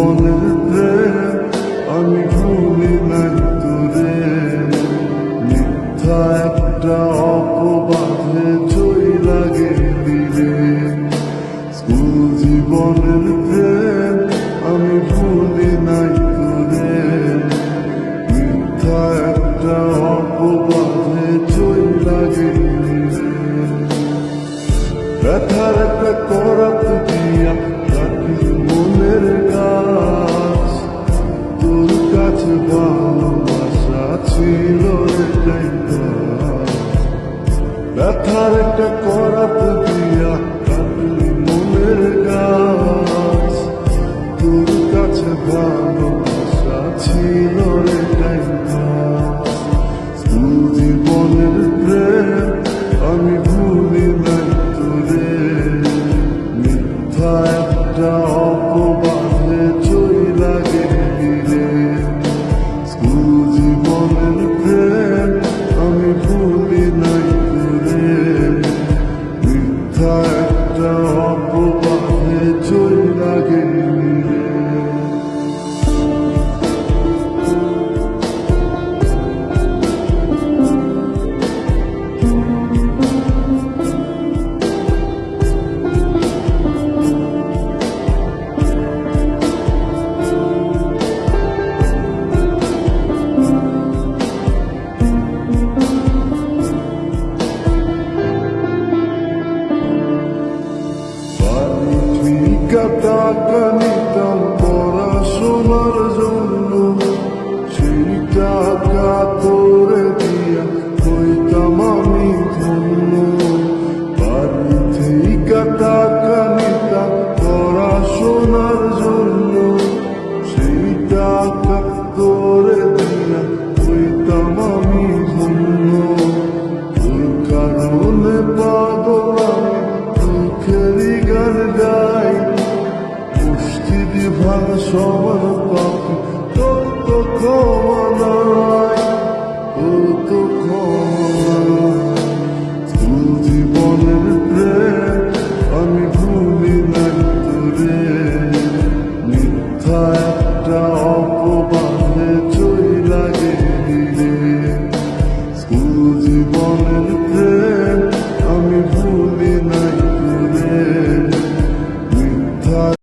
我们 ভালোবাসা ছিল ব্যথার একটা করাত দিয়া কাটলি মনের গাছ তোর কাছে ভালোবাসা ছিল এটাই স্কুল জীবনের প্রেম আমি ভুলি নাই তোরে মিথ্যা ঠিকা টাকা নিতাম পড়াশোনার জন্য। সেই টাকা তোরে দিয়া হইতাম আমি ধন্য। বাড়ি ঠিকা টাকা নিতাম পড়াশোনার জন্য। সেই টাকা তোরে দিয়া হইতাম আমি ধন্য। কারণে পাগল ভাঙা সবার পাখি তোর তো ক্ষমা